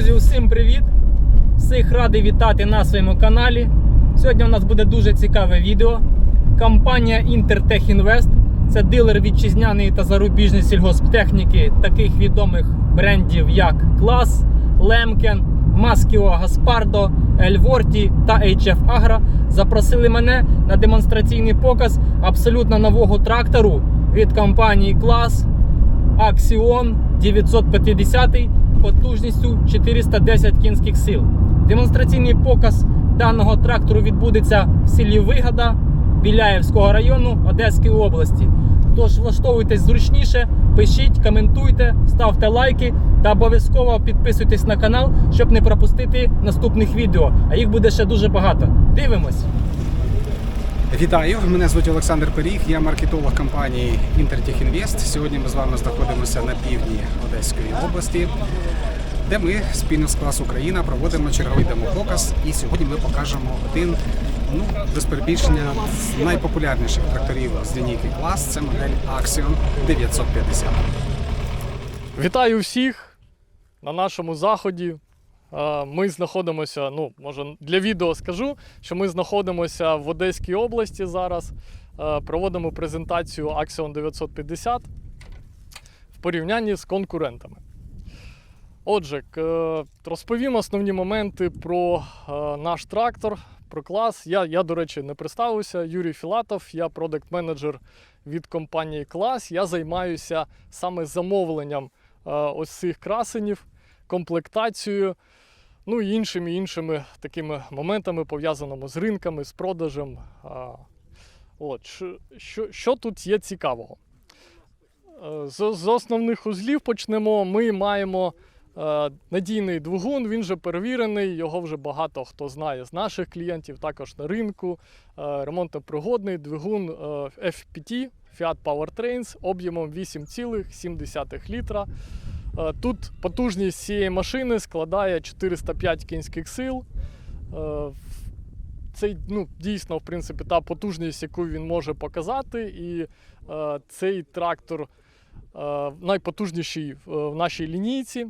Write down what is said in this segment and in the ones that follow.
Друзі, усім привіт! Всіх радий вітати на своєму каналі. Сьогодні у нас буде дуже цікаве відео. Компанія Intertech Invest це дилер вітчизняної та зарубіжної сільгосптехніки таких відомих брендів, як Клас, Лемкен, Маскіо Гаспардо, Ельворті та HF Agro запросили мене на демонстраційний показ абсолютно нового трактору від компанії Клас Axion 950 потужністю 410 кінських сил. Демонстраційний показ даного трактору відбудеться в селі Вигода Біляєвського району Одеської області. Тож влаштовуйтесь зручніше, пишіть, коментуйте, ставте лайки та обов'язково підписуйтесь на канал, щоб не пропустити наступних відео. А їх буде ще дуже багато. Дивимось! Вітаю, мене звуть Олександр Періг, я маркетолог компанії Invest. Сьогодні ми з вами знаходимося на півдні Одеської області, де ми спільно з клас Україна проводимо черговий демопоказ. І сьогодні ми покажемо один, ну без перебільшення, з найпопулярніших тракторів з лінійки клас. Це модель Axion 950. Вітаю всіх на нашому заході. Ми знаходимося, ну, може, для відео скажу, що ми знаходимося в Одеській області зараз. Проводимо презентацію Axion 950 в порівнянні з конкурентами. Отже, розповім основні моменти про наш трактор, про клас. Я, я, до речі, не представився. Юрій Філатов, я продакт-менеджер від компанії Клас. Я займаюся саме замовленням е, ось цих красенів, комплектацією, ну і іншими іншими такими моментами, пов'язаними з ринками, з продажем. А, От, що, що, тут є цікавого? Е, З, з основних узлів почнемо. Ми маємо е, надійний двигун, він вже перевірений, його вже багато хто знає з наших клієнтів, також на ринку. Е, ремонтопригодний двигун е, FPT Fiat Powertrains об'ємом 8,7 літра. Е, Тут потужність цієї машини складає 405 кінських сил. Е, Це ну, дійсно, в принципі, та потужність, яку він може показати. І е, цей трактор е, найпотужніший в нашій лінійці.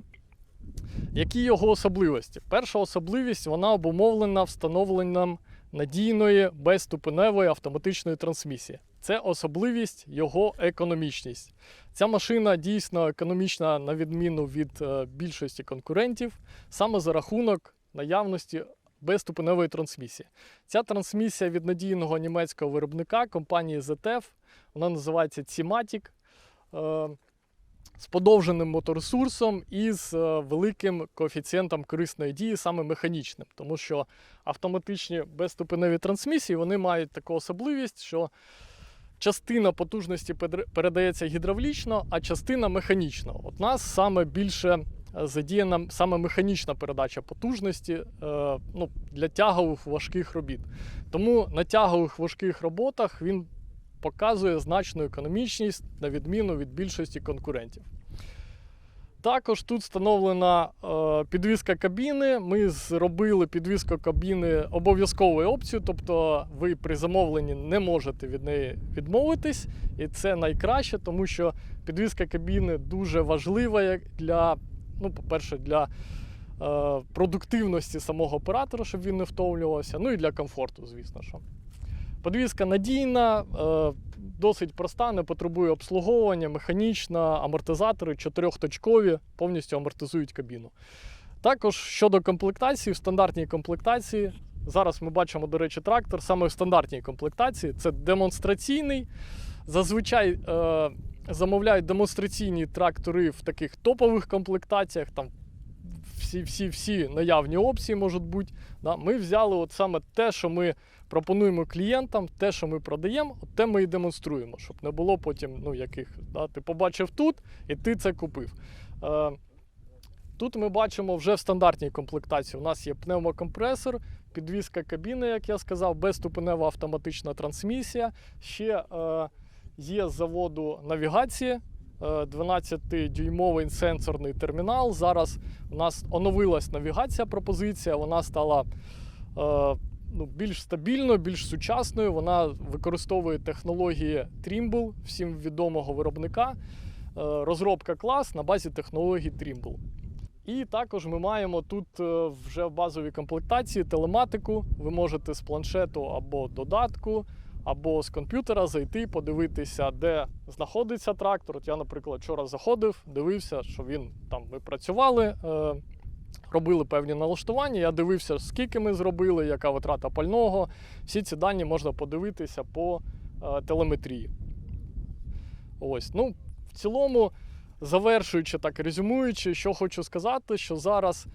Які його особливості? Перша особливість вона обумовлена встановленням надійної безступеневої автоматичної трансмісії. Це особливість його економічність. Ця машина дійсно економічна на відміну від е, більшості конкурентів, саме за рахунок наявності безступеневої трансмісії. Ця трансмісія від надійного німецького виробника компанії ZF, вона називається Cimatic. З подовженим моторесурсом і з е, великим коефіцієнтом корисної дії, саме механічним, тому що автоматичні безступеневі трансмісії вони мають таку особливість, що частина потужності передається гідравлічно, а частина механічно. От нас саме більше е, задіяна саме механічна передача потужності е, ну, для тягових важких робіт. Тому на тягових важких роботах він показує значну економічність на відміну від більшості конкурентів. Також тут встановлена е, підвізка кабіни. Ми зробили підвізку кабіни обов'язковою опцією, тобто ви при замовленні не можете від неї відмовитись, і це найкраще, тому що підвізка кабіни дуже важлива для, ну, по-перше, для е, продуктивності самого оператора, щоб він не втомлювався, ну і для комфорту, звісно. що. Подвізка надійна, е, досить проста, не потребує обслуговування, механічна, амортизатори чотирьохточкові, повністю амортизують кабіну. Також щодо комплектації, в стандартній комплектації. Зараз ми бачимо, до речі, трактор саме в стандартній комплектації. Це демонстраційний. Зазвичай е, замовляють демонстраційні трактори в таких топових комплектаціях. Там всі, всі, всі наявні опції можуть бути. Да? Ми взяли от саме те, що ми пропонуємо клієнтам, те, що ми продаємо, от те ми і демонструємо, щоб не було потім ну, яких. Да? Ти побачив тут і ти це купив. Е, Тут ми бачимо вже в стандартній комплектації. У нас є пневмокомпресор, підвізка кабіни, як я сказав, безступенева автоматична трансмісія. Ще е, є з заводу навігація е, 12-дюймовий сенсорний термінал. Зараз у нас оновилась навігація пропозиція, вона стала е, ну, більш стабільною, більш сучасною. Вона використовує технології Trimble, всім відомого виробника. Е, Розробка клас на базі технологій Trimble. І також ми маємо тут е, вже в базовій комплектації телематику. Ви можете з планшету або додатку, або з комп'ютера зайти, подивитися, де знаходиться трактор. От я, наприклад, вчора заходив, дивився, що він там ми працювали, е, робили певні налаштування. Я дивився, скільки ми зробили, яка витрата пального. Всі ці дані можна подивитися по е, телеметрії. Ось, ну, в цілому, завершуючи так, резюмуючи, що хочу сказати, що зараз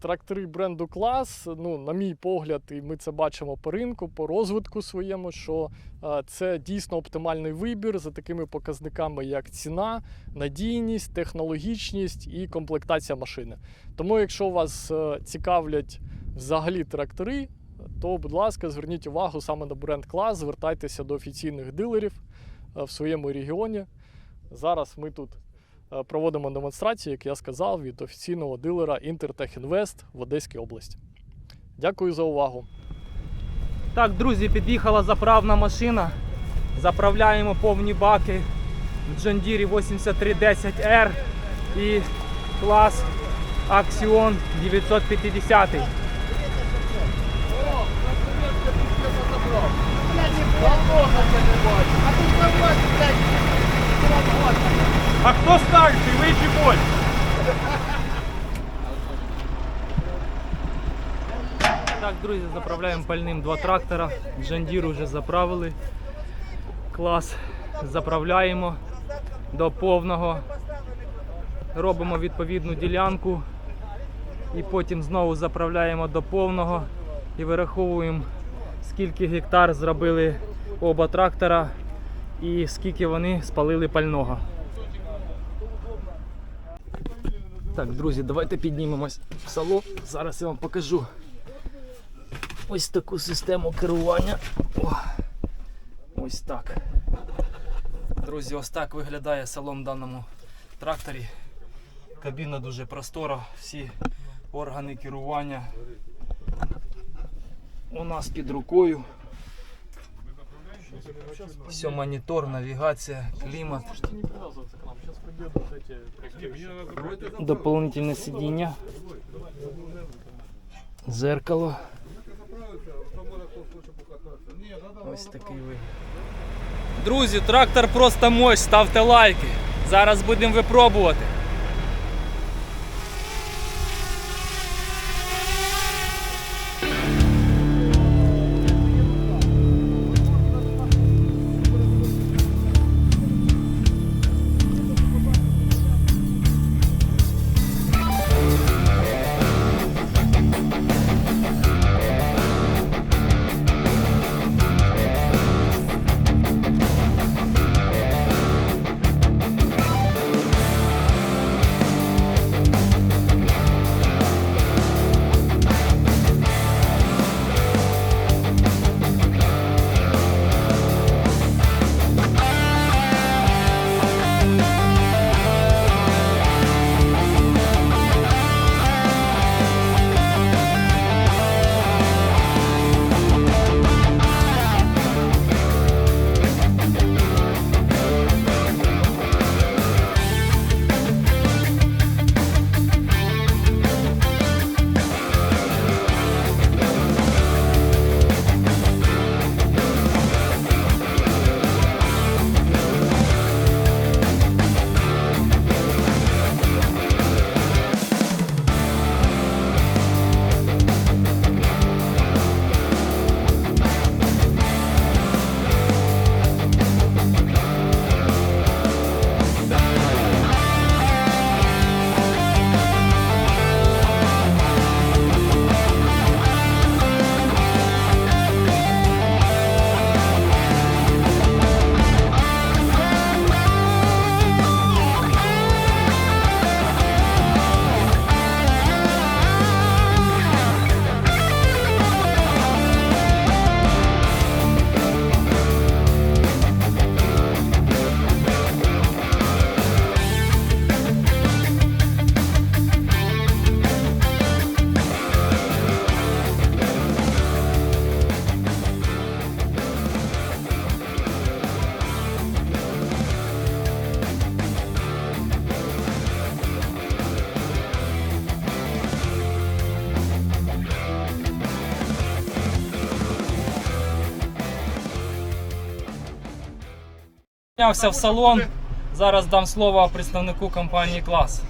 трактори бренду клас, ну, на мій погляд, і ми це бачимо по ринку, по розвитку своєму, що е, це дійсно оптимальний вибір за такими показниками, як ціна, надійність, технологічність і комплектація машини. Тому, якщо вас е, цікавлять взагалі трактори, то, будь ласка, зверніть увагу саме на бренд клас, звертайтеся до офіційних дилерів е, в своєму регіоні. Зараз ми тут е, проводимо демонстрацію, як я сказав, від офіційного дилера Intertech Invest в Одеській області. Дякую за увагу. Так, друзі, під'їхала заправна машина. Заправляємо повні баки в John Deere 8310R і клас Axion 950. А хто старший? Ви чи боль? Так, друзі, заправляємо пальним два трактора. Deere вже заправили. Клас заправляємо до повного. Робимо відповідну ділянку і потім знову заправляємо до повного і вираховуємо, скільки гектар зробили оба трактора і скільки вони спалили пального. Так, друзі, давайте піднімемось в салон. Зараз я вам покажу ось таку систему керування. О, ось так. Друзі, ось так виглядає салон в даному тракторі. Кабіна дуже простора, всі органи керування у нас під рукою. Все, монітор, навігація, клімат. Дополнительне сидіння. Зеркало. Ось такий вигляд. Друзі, трактор просто мощь, ставте лайки. Зараз будемо випробувати. Піднявся в салон. Зараз дам слово представнику компанії Клас.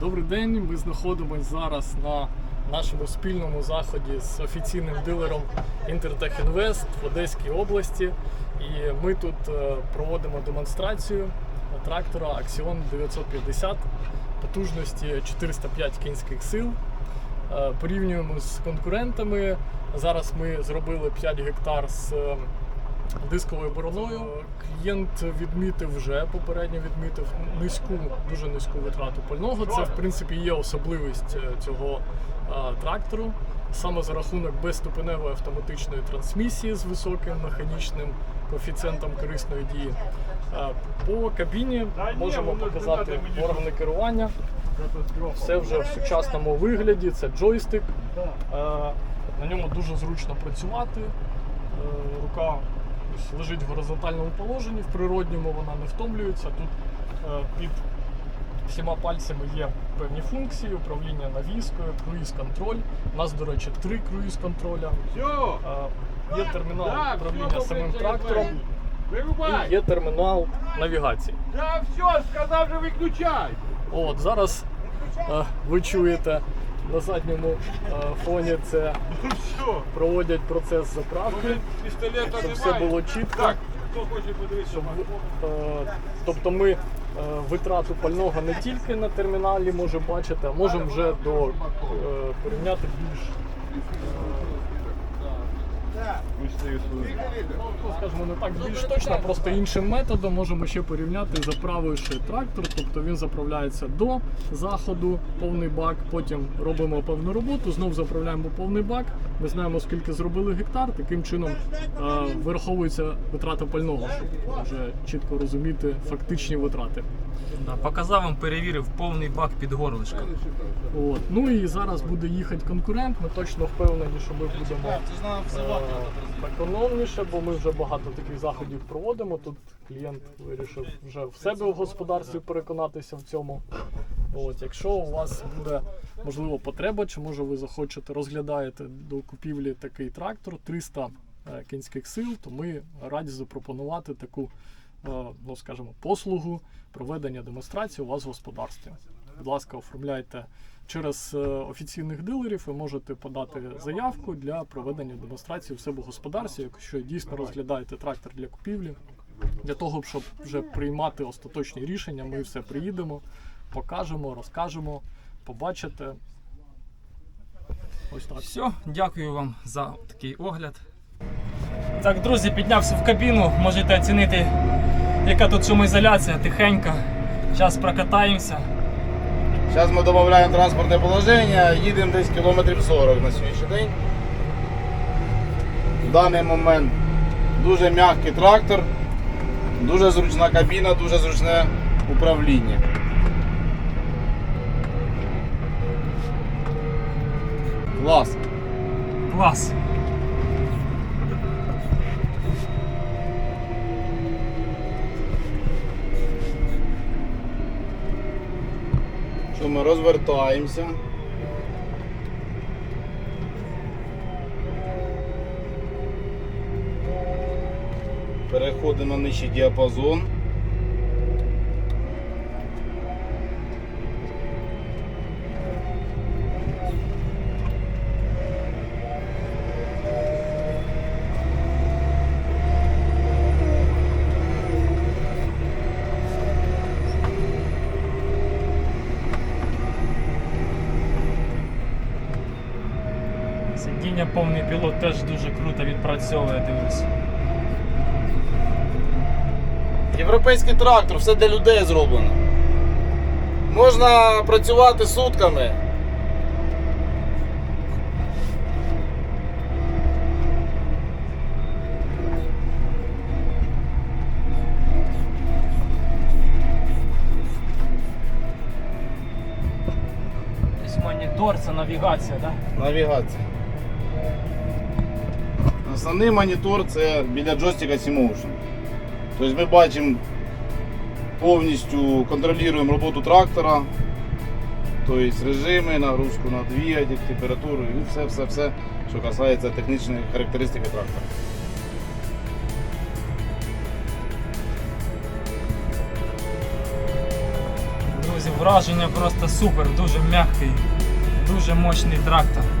Добрий день. Ми знаходимося зараз на нашому спільному заході з офіційним дилером Intertech Invest в Одеській області. І ми тут е, проводимо демонстрацію трактора Axion 950 потужності 405 кінських сил. Е, Порівнюємо з конкурентами. Зараз ми зробили 5 гектар з е, дисковою бороною. Клієнт відмітив вже попередньо відмітив низьку, дуже низьку витрату пального. Це в принципі є особливість е, цього е, трактору. Саме за рахунок безступеневої автоматичної трансмісії з високим механічним коефіцієнтом корисної дії. Е, По кабіні можемо показати органи керування. Все вже в сучасному вигляді. Це джойстик. На ньому дуже зручно працювати. Рука ось лежить в горизонтальному положенні, в природньому вона не втомлюється. Тут е, під всіма пальцями є певні функції, управління навіскою, круїз-контроль. У нас, до речі, три круїз-контроля. Е, Є термінал Да, управління все, самим трактором і є термінал навігації. Да все, сказав же виключай. От зараз е, ви чуєте на задньому е, фоні це Ну проводять процес заправки, Пістолета щоб все було чітко. Хто хоче. Щоб, е, тобто ми е, витрату пального не тільки на терміналі можемо бачити, а можемо вже до, порівняти більш ну, скажімо, не так більш точно, просто іншим методом можемо ще порівняти, заправивши трактор, тобто він заправляється до заходу, повний бак, потім робимо певну роботу, знов заправляємо повний бак. Ми знаємо, скільки зробили гектар, таким чином вираховується витрата пального, щоб вже чітко розуміти фактичні витрати. Показав вам, перевірив повний бак під горлишко. От. Ну і зараз буде їхати конкурент. Ми точно впевнені, що ми будемо е, економніше, бо ми вже багато таких заходів проводимо. Тут клієнт вирішив вже в себе в господарстві переконатися в цьому. От, якщо у вас буде можливо потреба, чи може ви захочете розглядаєте до купівлі такий трактор 300 е, кінських сил, то ми раді запропонувати таку, ну скажімо, послугу проведення демонстрації у вас в господарстві. Будь ласка, оформляйте через е, офіційних дилерів. Ви можете подати заявку для проведення демонстрації в себе в господарстві, якщо дійсно розглядаєте трактор для купівлі. Для того, щоб вже приймати остаточні рішення, ми все приїдемо, покажемо, розкажемо, побачите. Ось так. Все, дякую вам за такий огляд. Так, друзі, піднявся в кабіну. Можете оцінити, яка тут шумоізоляція, тихенька. Зараз прокатаємося. Зараз ми додаємо транспортне положення, їдемо десь кілометрів 40 на сьогоднішній день. В даний момент дуже м'який трактор, дуже зручна кабіна, дуже зручне управління. Клас. Клас. Розвертаємося. Переходимо на нижчий діапазон. Сидіння повний пілот теж дуже круто відпрацьовує, дивлюсь. Європейський трактор, все для людей зроблено. Можна працювати сутками. Монітор, це навігація, так? Да? Навігація. Основний монітор це біля джойстика C-Motion. Тобто Ми бачимо повністю контролюємо роботу трактора, тобто режими, нагрузку на двигатель, температуру і все-все-все, що касається технічної характеристики трактора. Друзі, враження просто супер, дуже м'який, дуже мощний трактор.